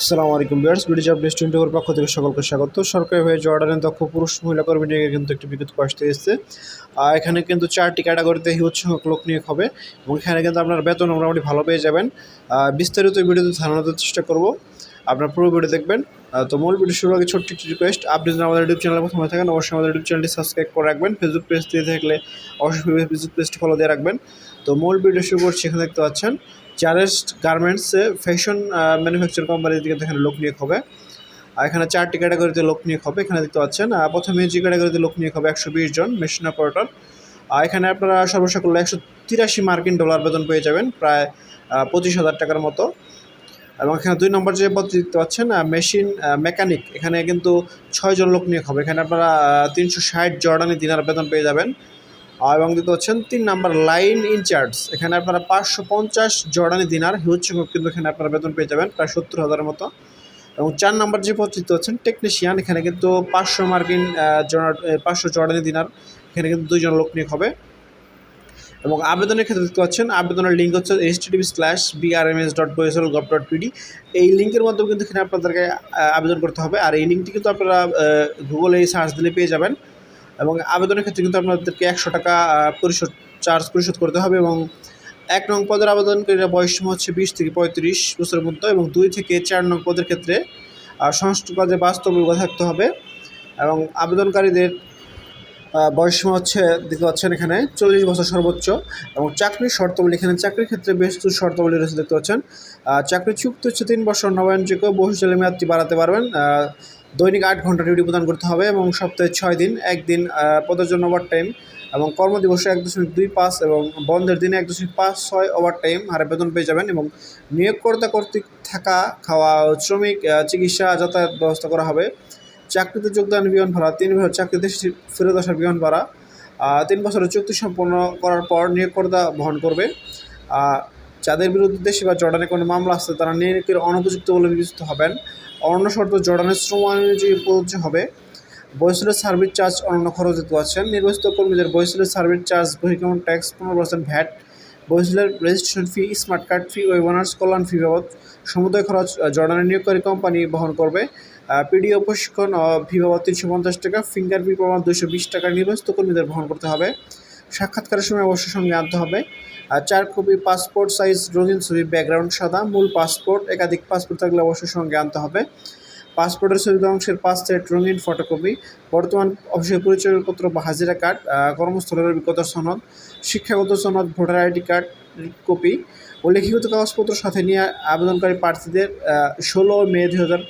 আসসালামু আলাইকুম bears British update twenty four পক্ষ থেকে সকলকে স্বাগত। সরকারি হয়ে জর্ডানের দক্ষ পুরুষ মহিলা কর্মী নিয়ে কিন্তু একটি বিজ্ঞপ্তি আসতে এসেছে। আর এখানে কিন্তু চারটি ক্যাটাগরিতে হিউজ লোক নিয়োগ হবে এবং এখানে কিন্তু আপনার বেতন মোটামুটি ভালো পেয়ে যাবেন। বিস্তারিত ভিডিওতে ধারণা দেওয়ার চেষ্টা করব। আপনার পুরো ভিডিও দেখবেন। তো মূল ভিডিও শুরু আগে ছোট্ট একটি রিকোয়েস্ট আপনি যদি আমাদের ইউটিউব চ্যানেলে প্রথমে থাকেন, অবশ্যই আমাদের ইউটিউব চ্যানেলটি সাবস্ক্রাইব করে রাখবেন। ফেসবুক পেজ দিয়ে থাকলে অবশ্যই ফেসবুক পেজটি ফলো দিয়ে রাখবেন। তো মূল ভিডিও শুরু করছি, এখানে দেখতে পাচ্ছেন চারেস্ট গার্মেন্টসে ফ্যাশন ম্যানুফ্যাকচার কোম্পানি থেকে এখানে লোক নিয়োগ হবে। আর এখানে চারটি ক্যাটাগরিতে লোক নিয়োগ হবে, এখানে দেখতে পাচ্ছেন। প্রথমে যে ক্যাটাগরিতে লোক নিয়োগ হবে একশো বিশ জন মেশিন অপারেটর আর এখানে আপনারা সর্বশেষ করলে একশো তিরাশি মার্কিন ডলার বেতন পেয়ে যাবেন, প্রায় পঁচিশ হাজার টাকার মতো। এবং এখানে দুই নম্বর যে পদ দেখতে পাচ্ছেন মেশিন মেকানিক এখানে কিন্তু ছয়জন লোক নিয়োগ হবে। এখানে আপনারা তিনশো ষাট জর্ডানি দিনার বেতন পেয়ে যাবেন। এবং দেখতে হচ্ছেন তিন নাম্বার লাইন ইনচার্জ এখানে আপনারা পাঁচশো পঞ্চাশ জর্ডানি দিনার, হিউজ কিন্তু এখানে আপনারা বেতন পেয়ে যাবেন, প্রায় সত্তর হাজারের মতো। এবং চার নাম্বার যে পদ দেখতে পাচ্ছেন টেকনিশিয়ান এখানে কিন্তু পাঁচশো মার্কিন পাঁচশো জর্ডানি দিনার, এখানে কিন্তু দুইজন লোক নিয়োগ হবে। এবং আবেদনের ক্ষেত্রে দেখতে পাচ্ছেন, আবেদনের লিঙ্ক হচ্ছে H TV slash BRMS dot BOESL gov dot PD এই লিঙ্কের মাধ্যমে কিন্তু এখানে আপনাদেরকে আবেদন করতে হবে। আর এই লিঙ্কটি কিন্তু আপনারা গুগলে সার্চ দিলে পেয়ে যাবেন। এবং আবেদনের ক্ষেত্রে কিন্তু আপনাদেরকে একশো টাকা পরিশোধ চার্জ পরিশোধ করতে হবে এবং এক নং পদের আবেদনকারীরা বয়স সীমা হচ্ছে বিশ থেকে পঁয়ত্রিশ বছরের মধ্যে এবং দুই থেকে চার নং পদের ক্ষেত্রে সংস্কৃত কাজে বাস্তব থাকতে হবে এবং আবেদনকারীদের আহ, বয়সসীমা হচ্ছে দেখতে পাচ্ছেন এখানে চল্লিশ বছর সর্বোচ্চ এবং চাকরির শর্তাবলী এখানে চাকরির ক্ষেত্রে বেশ কিছু শর্তাবলী রয়েছে দেখতে পাচ্ছেন। চাকরি চুক্তি হচ্ছে তিন বছর নবায়নযোগ্য বহুশালী মেয়াদটি বাড়াতে পারবেন। দৈনিক আট ঘণ্টা ডিউটি প্রদান করতে হবে এবং সপ্তাহে ছয় দিন একদিন পদের জন্য ওভার টাইম এবং কর্মদিবসে এক দশমিক দুই পাঁচ এবং বন্ধের দিনে এক দশমিক পাঁচ ছয় ওভার টাইম হারে বেতন পেয়ে যাবেন এবং নিয়োগকর্তা কর্তৃক থাকা খাওয়া শ্রমিক চিকিৎসা যাতায়াত ব্যবস্থা করা হবে। চাকরিতে যোগদান বিমান ভাড়া, তিন বছর চাকরিতে ফেরত আসার বিমান ভাড়া তিন বছরের চুক্তি সম্পন্ন করার পর নিয়োগকর্তা বহন করবে। যাদের বিরুদ্ধে দেশে বা জর্ডানে কোনো মামলা আসছে তারা নিয়োগের অনুপযুক্ত বলে বিবেচিত হবেন। অন্য শর্ত, জর্ডানের শ্রম অনুযায়ী প্রযোজ্য হবে। বৈশালের সার্ভিস চার্জ অন্য খরচ দিতে পারছেন নির্বাচিত কর্মীদের বৈশালের সার্ভিস চার্জ, বহির্গমন ট্যাক্স, পনেরো percent VAT বৈশালের registration fee smart card fee ওয়েবানার্স কল্যাণ ফি বাবদ সমুদায় খরচ জর্ডানের নিয়োগকারী কোম্পানি বহন করবে। পিডিও প্রশিক্ষণ ও ফি বাবদ তিনশো পঞ্চাশ টাকা ফিঙ্গার ফি প্রমাণ দুশো বিশ টাকা নির্বাচিত কর্মীদের বহন করতে হবে। সাক্ষাৎকারের সময় অবশ্যই সঙ্গে আনতে হবে। চার কপি পাসপোর্ট সাইজ রঙিন ছবি ব্যাকগ্রাউন্ড সাদা, মূল পাসপোর্ট একাধিক পাসপোর্ট থাকলে অবশ্যই সঙ্গে আনতে হবে। পাসপোর্টের ছবি অংশের পাঁচ সেট রঙিন ফটোকপি বর্তমান অফিসের পরিচয়পত্র বা হাজিরা কার্ড কর্মস্থলের অভিজ্ঞতা সনদ, শিক্ষাগত সনদ, ভোটার আইডি কার্ড কপি উল্লেখিত লিখিত কাগজপত্র সাথে নিয়ে আবেদনকারী প্রার্থীদের ষোলো মে দু হাজার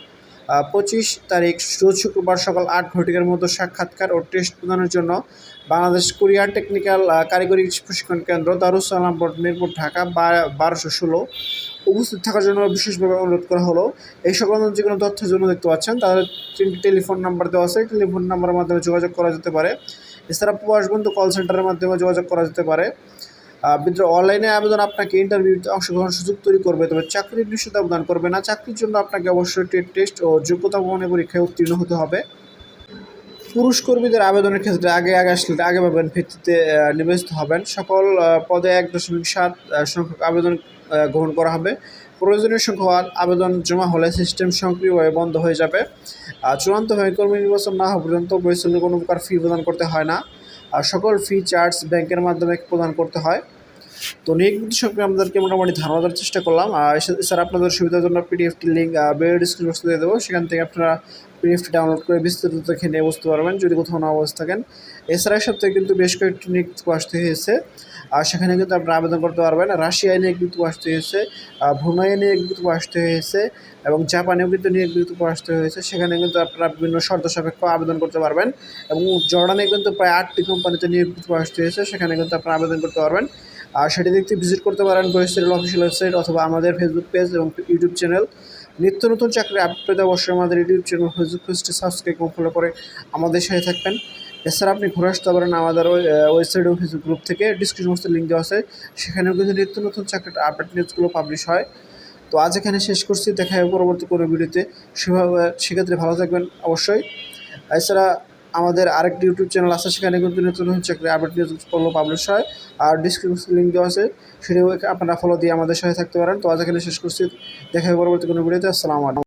পঁচিশ তারিখ রোজ শুক্রবার সকাল আট ঘটিকার মধ্যে সাক্ষাৎকার ও টেস্ট প্রদানের জন্য বাংলাদেশ কোরিয়ার টেকনিক্যাল কারিগরি প্রশিক্ষণ কেন্দ্র দারুস সালাম বোর্ড, মিরপুর, ঢাকা বারোশো ষোলো উপস্থিত থাকার জন্য বিশেষভাবে অনুরোধ করা হলো। এই সংক্রান্ত যে কোনো তথ্যের জন্য দেখতে পাচ্ছেন তাদের তিনটি টেলিফোন নাম্বার দেওয়া আছে। টেলিফোন নাম্বারের মাধ্যমে যোগাযোগ করা যেতে পারে। এছাড়া প্রবাস বন্ধু কল সেন্টারের মাধ্যমে যোগাযোগ করা যেতে পারে। বিদ্রোহ অনলাইনে আবেদন আপনাকে ইন্টারভিউতে অংশগ্রহণের সুযোগ তৈরি করবে তবে চাকরির নিশ্চিত আবেদন করবে না। চাকরির জন্য আপনাকে অবশ্যই টেট টেস্ট ও যোগ্যতা প্রমাণের পরীক্ষায় উত্তীর্ণ হতে হবে। পুরুষ কর্মীদের আবেদনের ক্ষেত্রে আগে আগে আসলে আগে পাবেন ভিত্তিতে আহ, নির্বাচিত হবেন। সকল পদে এক দশমিক সাত সংখ্যক আবেদন গ্রহণ করা হবে। প্রয়োজনীয় সংখ্যক আবেদন জমা হলে সিস্টেম সক্রিয় হয়ে বন্ধ হয়ে যাবে। আর চূড়ান্তভাবে কর্মী নির্বাচন না হওয়া পর্যন্ত বৈশাল্য কোনো প্রকার ফি প্রদান করতে হয় না। সকল ফি চার্জ ব্যাংকের মাধ্যমে প্রদান করতে হয়। তো নিয়োগ বিধি সম্পর্কে আমাদেরকে মোটামুটি ধারণা দেওয়ার চেষ্টা করলাম। আর এছাড়া আপনাদের সুবিধার জন্য পিডিএফটি লিঙ্ক ভিডিও ডিসক্রিপশন দিয়ে দেবো। সেখান থেকে আপনারা পিডিএফটি ডাউনলোড করে বিস্তারিত দেখে নিয়ে বুঝতে পারবেন, যদি কোথাও না অবস্থা থাকেন। এছাড়া সপ্তাহে কিন্তু বেশ কয়েকটি নিয়োগ আসতে হয়েছে। আর সেখানে কিন্তু আপনারা আবেদন করতে পারবেন। রাশিয়ায় নিয়োগ কিন্তু আসতে হয়েছে ভুনাইয়ে নিয়োগ কিন্তু আসতে হয়েছে, এবং জাপানেও কিন্তু নিয়োগ কিন্তু আসতে হয়েছে। সেখানে কিন্তু আপনারা বিভিন্ন শর্ত সাপেক্ষ আবেদন করতে পারবেন, এবং জর্ডানে কিন্তু প্রায় আটটি কোম্পানিতে নিয়োগ কিন্তু আসতে হয়েছে। সেখানে কিন্তু আপনারা আবেদন করতে পারবেন। আর সেটি দেখতে ভিজিট করতে পারেন বয়েসের অফিসিয়াল ওয়েবসাইট অথবা আমাদের ফেসবুক পেজ এবং ইউটিউব চ্যানেল নিত্য নতুন চাকরি আপডেট পেতে অবশ্যই আমাদের ইউটিউব চ্যানেল ফেসবুক পেজটি সাবস্ক্রাইব এবং ফলো করে আমাদের সাথে থাকবেন। এছাড়া আপনি ঘুরে আসতে পারেন আমাদের ওয়েবসাইট এবং ফেসবুক গ্রুপ থেকে। ডিসক্রিপশন বক্সে লিঙ্ক দেওয়া আছে। সেখানেও কিন্তু নিত্য নতুন চাকরির আপডেট নিউজগুলো পাবলিশ হয়। তো আজ এখানে শেষ করছি। দেখা হবে পরবর্তী কোনো ভিডিওতে সেভাবে সেক্ষেত্রে ভালো থাকবেন অবশ্যই। এছাড়া আমাদের আরেকটি ইউটিউব চ্যানেল আছে, সেখানে কিন্তু নতুন নতুন চাকরি আপডেট নিউজ ফলো পাবলিশ হয়। আর ডিসক্রিপশন লিঙ্ক দেওয়া আছে, সেটাও আপনারা ফলো দিয়ে আমাদের সাথে থাকতে পারেন। তো আজ এখানে শেষ করছি। দেখা পরবর্তী কোনো ভিডিওতে আসসালামু আলাইকুম।